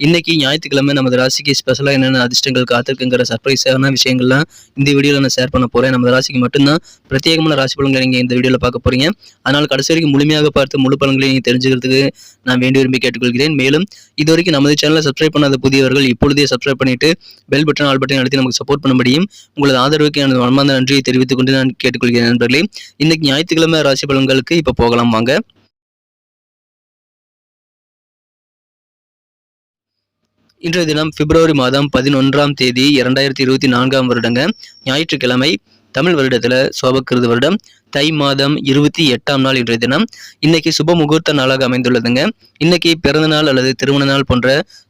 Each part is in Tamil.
இன்னைக்கு ஞாயிற்றுக்கிழமை நமது ராசிக்கு ஸ்பெஷலாக என்னென்ன அதிர்ஷ்டங்கள் காத்திருக்குங்கிற சர்ப்ரைஸான விஷயங்கள்லாம் இந்த வீடியோவில் நான் ஷேர் பண்ண போகிறேன் நமது ராசிக்கு மட்டும்தான் பிரத்யேகமான ராசி பலன்களை நீங்கள் இந்த வீடியோவில் பார்க்க போகிறீங்க அதனால் கடைசி வரைக்கும் முழுமையாக பார்த்து முழு பலன்களை நீங்கள் தெரிஞ்சுக்கிறதுக்கு நான் வேண்டி விரும்பி கேட்டுக்கொள்கிறேன். மேலும் இது வரைக்கும் நமது சேனலை சப்ஸ்கிரைப் பண்ணாத புதியவர்கள் இப்பொழுதே சப்ஸ்கிரைப் பண்ணிட்டு பெல் பட்டன் ஆல் பட்டன் அழுத்தி நமக்கு சப்போர்ட் பண்ணும்படியும் உங்களது ஆதரவுக்கு எனது மனமார்ந்த நன்றியை தெரிவித்துக் கொண்டு நான் கேட்டுக்கொள்கிறேன் நண்பர்களே. இன்னைக்கு ஞாயிற்றுக்கிழமை ராசி பலன்களுக்கு இப்போ போகலாம் வாங்க. இன்றைய தினம் பிப்ரவரி மாதம் பதினொன்றாம் தேதி இரண்டாயிரத்தி இருபத்தி நான்காம் வருடங்க. ஞாயிற்றுக்கிழமை தமிழ் வருடத்தில் சோபக்கிருது வருடம். தை மாதம் இருபத்தி எட்டாம் நாள் இன்றைய தினம். இன்னைக்கு சுப முகூர்த்த நாளாக அமைந்துள்ளதுங்க. இன்னைக்கு பிறந்த நாள் அல்லது திருமண நாள் போன்ற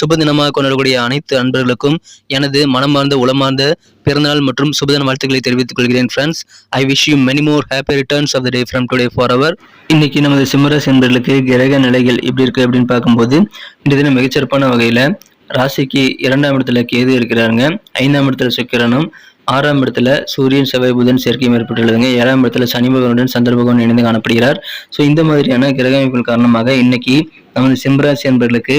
சுப தினமாக கொண்டாடக்கூடிய அனைத்து அன்பர்களுக்கும் எனது மனமார்ந்த உளமார்ந்த பிறந்தநாள் மற்றும் சுபதின வாழ்த்துக்களை தெரிவித்துக் கொள்கிறேன் friends I wish you many more happy returns of the day from today for our இன்னைக்கு நமது சிம்மராசி என்பர்களுக்கு கிரக நிலைகள் எப்படி இருக்கு அப்படின்னு பார்க்கும்போது இன்றைய தினம் மிகச்சிறப்பான வகையில் ராசிக்கு இரண்டாம் இடத்துல கேது இருக்கிறாருங்க. ஐந்தாம் இடத்துல சுக்கிரனும் ஆறாம் இடத்துல சூரியன் செவ்வாய் புதன் சேர்க்கையும் ஏற்பட்டுள்ளதுங்க. ஏழாம் இடத்துல சனி பகவானுடன் சந்திர பகவான் இணைந்து காணப்படுகிறார். ஸோ இந்த மாதிரியான கிரக அமைப்புகள் காரணமாக இன்னைக்கு நமது சிம்மராசி என்பர்களுக்கு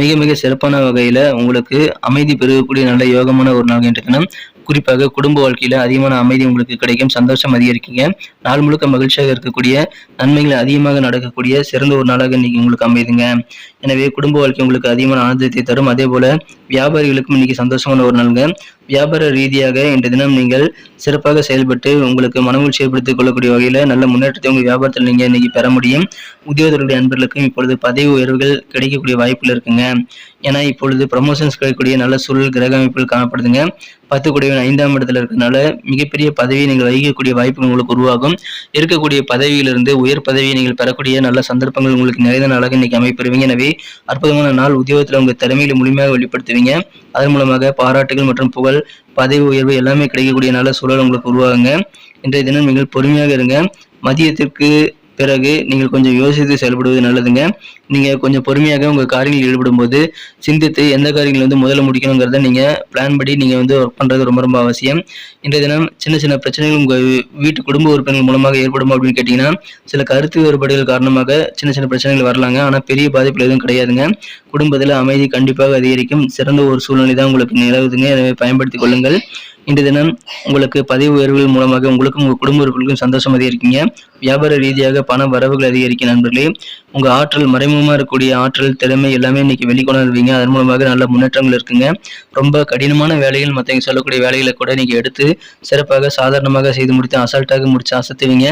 மிக மிக சிறப்பான வகையில உங்களுக்கு அமைதி பெருகக்கூடிய நல்ல யோகமான ஒரு நாள் என்ற தினம் குறிப்பாக குடும்ப வாழ்க்கையில அதிகமான அமைதி உங்களுக்கு கிடைக்கும் சந்தோஷம் அதிகரிக்கீங்க. நாள் முழுக்க மகிழ்ச்சியாக இருக்கக்கூடிய நன்மைகள் அதிகமாக நடக்கக்கூடிய சிறந்த ஒரு நாளாக இன்னைக்கு உங்களுக்கு அமைதுங்க. எனவே குடும்ப வாழ்க்கை உங்களுக்கு அதிகமான ஆனந்தத்தை தரும். அதே போல வியாபாரிகளுக்கும் இன்னைக்கு சந்தோஷமான ஒரு நாளுங்க. வியாபார ரீதியாக இன்று தினம் நீங்கள் சிறப்பாக செயல்பட்டு உங்களுக்கு மனமகிழ்ச்சி ஏற்படுத்திக் கொள்ளக்கூடிய வகையில் நல்ல முன்னேற்றத்தை உங்கள் வியாபாரத்தில் நீங்கள் இன்னைக்கு பெற முடியும். உத்தியோகத்தருடைய அன்பர்களுக்கும் இப்பொழுது பதவி உயர்வுகள் கிடைக்கக்கூடிய வாய்ப்புகள் இருக்குங்க. ஏன்னா இப்பொழுது ப்ரமோஷன்ஸ் கிடைக்கக்கூடிய நல்ல சூழல் கிரக அமைப்புகள் காணப்படுதுங்க. பத்து குடிவன் ஐந்தாம் இடத்துல இருக்கிறதுனால மிகப்பெரிய பதவியை நீங்கள் வகிக்கக்கூடிய வாய்ப்புகள் உங்களுக்கு உருவாகும். இருக்கக்கூடிய பதவியிலிருந்து உயர் பதவியை நீங்கள் பெறக்கூடிய நல்ல சந்தர்ப்பங்கள் உங்களுக்கு நிறைந்த நாளாக இன்னைக்கு அமைப்பெறுவீங்க எனவே அற்புதமான நாள் உத்தியோகத்தில் உங்கள் திறமையில முழுமையாக வெளிப்படுத்துவீங்க. அதன் மூலமாக பாராட்டுகள் மற்றும் புகழ் பதவி உயர்வு எல்லாமே கிடைக்கக்கூடிய நல்ல சூழல் உங்களுக்கு உருவாகுங்க. இன்றைய தினம் நீங்கள் பொறுமையாக இருங்க. மதியத்திற்கு பிறகு நீங்கள் கொஞ்சம் யோசித்து செயல்படுவது நல்லதுங்க. நீங்கள் கொஞ்சம் பொறுமையாக உங்கள் காரியங்களில் ஈடுபடும் போது சிந்தித்து எந்த காரியங்கள் வந்து முதல்ல முடிக்கணுங்கிறத நீங்கள் பிளான் படி நீங்கள் வந்து ஒர்க் பண்ணுறது ரொம்ப ரொம்ப அவசியம். இன்றைய தினம் சின்ன சின்ன பிரச்சனைகள் உங்கள் வீட்டு குடும்ப உறுப்பினர்கள் மூலமாக ஏற்படும் அப்படின்னு கேட்டிங்கன்னா சில கருத்து வேறுபாடுகள் காரணமாக சின்ன சின்ன பிரச்சனைகள் வரலாங்க. ஆனால் பெரிய பாதிப்புகள் எதுவும் கிடையாதுங்க. குடும்பத்தில் அமைதி கண்டிப்பாக அதிகரிக்கும். சிறந்த ஒரு சூழ்நிலை தான் உங்களுக்கு நிலவுதுங்க. எனவே பயன்படுத்திக் கொள்ளுங்கள். இன்று தினம் உங்களுக்கு பதிவு உயர்வுகள் மூலமாக உங்களுக்கும் உங்கள் குடும்ப உறுப்பினர்களுக்கும் சந்தோஷம் அதிகரிக்குங்க. வியாபார ரீதியாக பண வரவுகள் அதிகரிக்கும் நண்பர்களே. உங்க ஆற்றல் மறைமுகமாக இருக்கக்கூடிய ஆற்றல் திறமை எல்லாமே இன்னைக்கு வெளிக்கொணர்வீங்க. அதன் மூலமாக நல்ல முன்னேற்றங்கள் இருக்குங்க. ரொம்ப கடினமான வேலைகள் மற்றவங்க சொல்லக்கூடிய வேலைகளை கூட நீங்க எடுத்து சிறப்பாக சாதாரணமாக செய்து முடித்து அசால்ட்டாக முடிச்சு அசத்துவீங்க.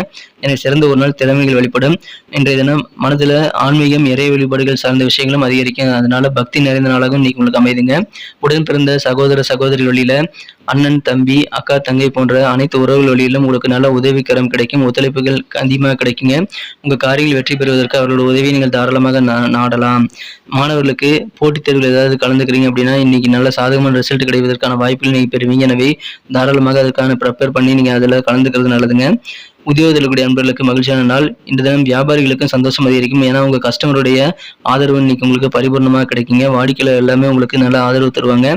எனக்கு சிறந்த ஒரு நாள் திறமைகள் வெளிப்படும். இன்றைய தினம் மனதில் ஆன்மீகம் இறை வழிபாடுகள் சார்ந்த விஷயங்களும் அதிகரிக்கும். அதனால பக்தி நிறைந்த நாளாகவும் இன்னைக்கு உங்களுக்கு அமைதுங்க. உடன் பிறந்த சகோதர சகோதரி வழியில அண்ணன் தம்பி அக்கா தங்கை போன்ற அனைத்து உறவுகள் வழியிலும் உங்களுக்கு நல்ல உதவிக்கரம் கிடைக்கும். ஒத்துழைப்புகள் அதிகமாக கிடைக்குங்க. உங்க காரியங்கள் வெற்றி பெறுவதற்கு அவர்களோட உதவியை நீங்கள் தாராளமாக நா- நாடலாம். மாணவர்களுக்கு போட்டித் தேர்வில் ஏதாவது கலந்துக்கிறீங்க அப்படின்னா இன்னைக்கு நல்ல சாதகமான ரிசல்ட் கிடைப்பதற்கான வாய்ப்புகள் நீங்க பெறுவீங்க. எனவே தாராளமாக அதற்கான ப்ரிப்பேர் பண்ணி நீங்க அதில் கலந்துக்கிறது நல்லதுங்க. உத்தியோகத்தில் நண்பர்களுக்கு அன்பர்களுக்கு மகிழ்ச்சியான நாள். இந்த தினம் வியாபாரிகளுக்கும் சந்தோஷம் அதிகரிக்கும். ஏன்னா உங்கள் கஸ்டமருடைய ஆதரவு இன்னைக்கு உங்களுக்கு பரிபூர்ணமாக கிடைக்குங்க. வாடிக்கையாளர் எல்லாமே உங்களுக்கு நல்ல ஆதரவு தருவாங்க.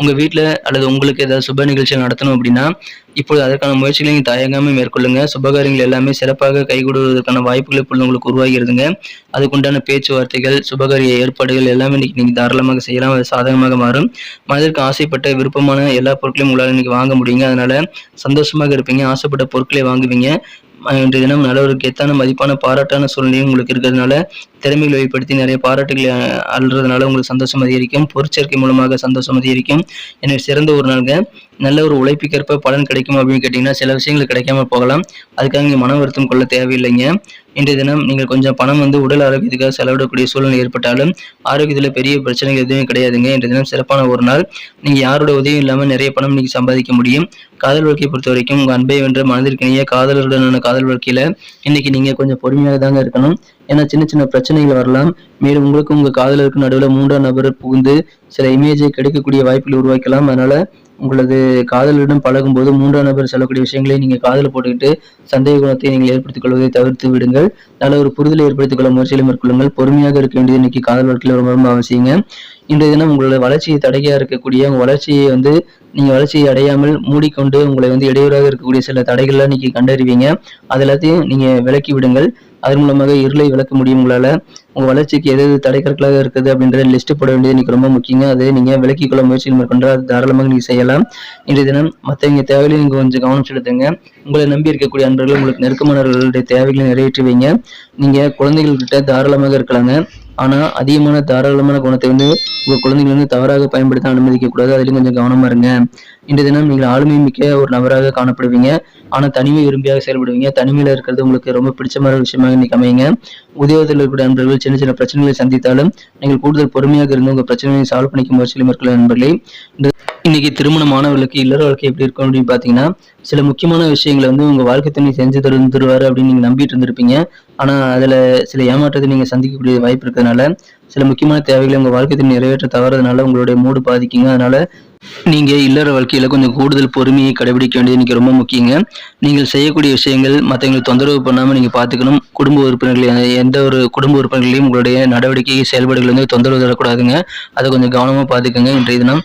உங்கள் வீட்டில் அல்லது உங்களுக்கு ஏதாவது சுப நிகழ்ச்சிகள் நடத்தணும் அப்படின்னா இப்போது அதற்கான முயற்சிகளை நீங்கள் தயங்காமல் மேற்கொள்ளுங்க. சுபகாரியங்கள் எல்லாமே சிறப்பாக கைகூடுவதற்கான வாய்ப்புகள் இப்போ உங்களுக்கு உருவாகிறதுங்க அதுக்குண்டான பேச்சுவார்த்தைகள் சுபகாரிய ஏற்பாடுகள் எல்லாமே இன்னைக்கு நீங்கள் தாராளமாக செய்யலாம். அது சாதகமாக மாறும். மனதிற்கு ஆசைப்பட்ட விருப்பமான எல்லா பொருட்களையும் உங்களால் இன்னைக்கு வாங்க முடியுங்க. அதனால சந்தோஷமாக இருப்பீங்க. ஆசைப்பட்ட பொருட்களை வாங்குவீங்க. இன்றைய தினம் நல்ல ஒரு கெத்தான மதிப்பான பாராட்டான சூழ்நிலையும் உங்களுக்கு இருக்கிறதுனால திறமைகளை வெளிப்படுத்தி நிறைய பாராட்டுகளை அல்றதுனால உங்களுக்கு சந்தோஷம் அதிகரிக்கும். பொருட்சேர்க்கை மூலமாக சந்தோஷம் அதிகரிக்கும். எனவே சிறந்த ஒரு நாள்கள் நல்ல ஒரு உழைப்புக்கேற்ப பலன் கிடைக்கும் அப்படின்னு கேட்டிங்கன்னா சில விஷயங்கள் கிடைக்காம போகலாம். அதுக்காக நீங்கள் மன வருத்தம் கொள்ள தேவையில்லைங்க. இன்றைய தினம் நீங்கள் கொஞ்சம் பணம் வந்து உடல் ஆரோக்கியத்துக்காக செலவிடக்கூடிய சூழ்நிலை ஏற்பட்டாலும் ஆரோக்கியத்தில் பெரிய பிரச்சனைகள் எதுவுமே கிடையாதுங்க. இன்றைய தினம் சிறப்பான ஒரு நாள். நீங்கள் யாரோட உதவியும் இல்லாமல் நிறைய பணம் இன்னைக்கு சம்பாதிக்க முடியும். காதல் வாழ்க்கையை பொறுத்த வரைக்கும் உங்கள் அன்பை வென்ற மனதிற்கிணைய காதலருடனான காதல் வாழ்க்கையில் இன்னைக்கு நீங்கள் கொஞ்சம் பொறுமையாக தாங்க இருக்கணும். ஏன்னா சின்ன சின்ன பிரச்சனைகள் வரலாம். மேலும் உங்களுக்கு உங்கள் காதலருக்கு நடுவில் மூன்றாம் நபர் புகுந்து சில இமேஜை கிடைக்கக்கூடிய வாய்ப்புகள் உருவாக்கலாம். அதனால் உங்களது காதலிடம் பழகும்போது மூன்றாம் நபர் சொல்லக்கூடிய விஷயங்களை நீங்கள் காதில் போட்டுக்கிட்டு சந்தேக குணத்தை நீங்கள் ஏற்படுத்திக் கொள்வதை தவிர்த்து விடுங்கள். நல்ல ஒரு புரிதலை ஏற்படுத்திக் கொள்ள முயற்சிகளை மேற்கொள்ளுங்கள். பொறுமையாக இருக்க வேண்டியது இன்னைக்கு காதல் வாழ்க்கையில் ரொம்ப ரொம்ப அவசியங்க. இன்றைய தினம் உங்களோட வளர்ச்சியை தடையா இருக்கக்கூடிய உங்கள் வளர்ச்சியை வந்து நீங்க வளர்ச்சியை அடையாமல் மூடிக்கொண்டு உங்களை வந்து இடையூறாக இருக்கக்கூடிய சில தடைகள்லாம் இன்னைக்கு கண்டறிவீங்க. அது எல்லாத்தையும் நீங்க விலக்கி விடுங்கள். அதன் மூலமாக இருளை விளக்க முடியும் உங்களால. உங்க வளர்ச்சிக்கு எது எது தடைக்கற்களாக இருக்குது அப்படின்றத லிஸ்ட் போட வேண்டியது இன்னைக்கு ரொம்ப முக்கியங்க. அதை நீங்க விலக்கிக்கொள்ள முயற்சிகள் மேற்கொண்டு அது தாராளமாக நீங்க செய்யலாம். இன்றைய தினம் மற்றவங்க தேவையிலையும் நீங்க கொஞ்சம் கவனம் செலுத்துங்க. உங்களை நம்பி இருக்கக்கூடிய அன்பர்கள் உங்களுக்கு நெருக்கமானவர்களுடைய தேவைகளை நிறைவேற்றுவீங்க நீங்கள் நீங்க குழந்தைகள் தாராளமாக இருக்கலாங்க. ஆனால் அதிகமான தாராளமான குணத்தை வந்து உங்கள் குழந்தைகள் வந்து தவறாக பயன்படுத்த அனுமதிக்கக்கூடாது கூடாது. கொஞ்சம் கவனமா இருங்க. இன்றைய தினம் நீங்கள் ஆளுமை மிக்க ஒரு நபராக காணப்படுவீங்க. ஆனால் தனிமை விரும்பியாக செயல்படுவீங்க. தனிமையில் இருக்கிறது உங்களுக்கு ரொம்ப பிடிச்சமான விஷயமாக இன்னைக்கு அமையுங்க. உத்தியோகத்தில் இருக்கக்கூடிய நண்பர்கள் சின்ன சின்ன பிரச்சனைகளை சந்தித்தாலும் நீங்கள் கூடுதல் பொறுமையாக இருந்து உங்கள் பிரச்சனையை சால்வ் பண்ணிக்க முயற்சியில் மேற்கொள்ள நண்பர்களே. இன்னைக்கு திருமணமானவர்களுக்கு இல்லற வாழ்க்கை எப்படி இருக்கும் அப்படின்னு பாத்தீங்கன்னா சில முக்கியமான விஷயங்களை வந்து உங்க வாழ்க்கை துணை செஞ்சு தருவாரு அப்படின்னு நீங்க நம்பிட்டு இருந்திருப்பீங்க. ஆனா அதுல சில ஏமாற்றத்தை நீங்க சந்திக்கக்கூடிய வாய்ப்பு இருக்கிறதுனால சில முக்கியமான தேவைகளை உங்க வாழ்க்கை துணை நிறைவேற்ற தவறதுனால உங்களுடைய மூடு பாதிக்குங்க. அதனால நீங்க இல்லற வாழ்க்கையில கொஞ்சம் கூடுதல் பொறுமையை கடைபிடிக்க வேண்டியது இன்னைக்கு ரொம்ப முக்கியங்க. நீங்கள் செய்யக்கூடிய விஷயங்கள் மற்றவங்களுக்கு தொந்தரவு பண்ணாம நீங்க பாத்துக்கணும். குடும்ப உறுப்பினர்கள் எந்த ஒரு குடும்ப உறுப்பினர்களையும் உங்களுடைய நடவடிக்கை செயல்பாடுகள் வந்து தொந்தரவு தரக்கூடாதுங்க. அதை கொஞ்சம் கவனமா பாத்துக்கோங்க இன்றைய தினம்.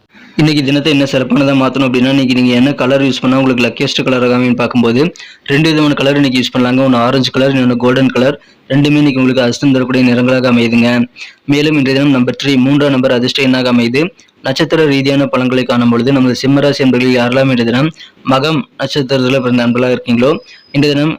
இன்னைக்கு தினத்தை என்ன சிறப்பானதாக மாற்றணும் அப்படின்னா இன்றைக்கி நீங்கள் என்ன கலர் யூஸ் பண்ணால் உங்களுக்கு லக்கியஸ்ட் கலர் ஆகாமல் பார்க்கும்போது ரெண்டு விதமான கலர் இன்னைக்கு யூஸ் பண்ணலாங்க. ஒன்று ஆரஞ்சு கலர் இன்னொன்று கோல்டன் கலர் ரெண்டுமே இன்னைக்கு உங்களுக்கு அதிர்ஷ்டம் தரக்கூடிய நிறங்களாக அமையுதுங்க. மேலும் இன்றைய தினம் நம்பர் த்ரீ மூன்றாம் நம்பர் அதிர்ஷ்டம் என்னாக அமையுது. நட்சத்திர ரீதியான பலன்களை காணும் பொழுது நமது சிம்மராசி என்பர்களில் யாரெல்லாம் இன்றைய தினம் மகம் நட்சத்திரத்தில் பிறந்த நண்பர்களாக இருக்கீங்களோ இன்றைய தினம்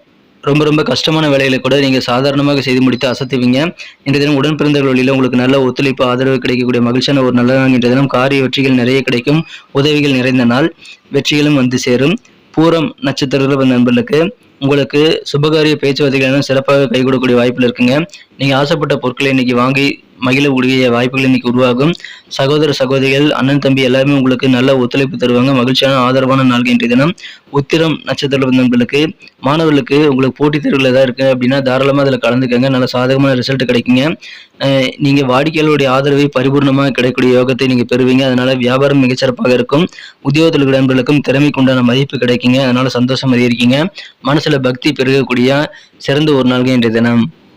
ரொம்ப ரொம்ப கஷ்டமான வேலைகளை கூட நீங்கள் சாதாரணமாக செய்து முடித்து அசத்துவீங்க. இந்த தினம் உடன் பிறந்தவர்கள் வழியில் உங்களுக்கு நல்ல ஒத்துழைப்பு ஆதரவு கிடைக்கக்கூடிய மகிழ்ச்சியான ஒரு நல்ல நாள். இன்றைய தினம் காரிய வெற்றிகள் நிறைய கிடைக்கும். உதவிகள் நிறைந்த நாள். வெற்றிகளும் வந்து சேரும். பூரம் நட்சத்திரத்தில் நண்பர்களுக்கு உங்களுக்கு சுபகாரிய பேச்சுவார்த்தைகள் சிறப்பாக கை கொடுக்கக்கூடிய வாய்ப்புகள் இருக்குங்க. நீங்கள் ஆசைப்பட்ட பொருட்களை இன்னைக்கு வாங்கி மகிழக்கூடிய வாய்ப்புகள் இன்னைக்கு உருவாகும். சகோதர சகோதரிகள் அண்ணன் தம்பி எல்லாருமே உங்களுக்கு நல்ல ஒத்துழைப்பு தருவாங்க. மகிழ்ச்சியான ஆதரவான நாள் இன்றைய தினம். உத்திரம் நட்சத்திர நண்பர்களுக்கு மாணவர்களுக்கு உங்களுக்கு போட்டித் தேர்வுகள் ஏதாவது இருக்கு அப்படின்னா தாராளமாக அதில் கலந்துக்கங்க. நல்ல சாதகமான ரிசல்ட் கிடைக்குங்க. நீங்கள் வாடிக்கையாளருடைய ஆதரவை பரிபூர்ணமாக கிடைக்கக்கூடிய யோகத்தை நீங்கள் பெறுவீங்க. அதனால் வியாபாரம் மிகச்சிறப்பாக இருக்கும். உத்தியோகத்தில் நண்பர்களுக்கும் திறமைக்கு உண்டான மதிப்பு கிடைக்குங்க. அதனால் சந்தோஷம் அதிகரிக்கீங்க மனசில் பக்தி பெருகக்கூடிய சிறந்த ஒரு நாள்கள் இன்றைய தினம்.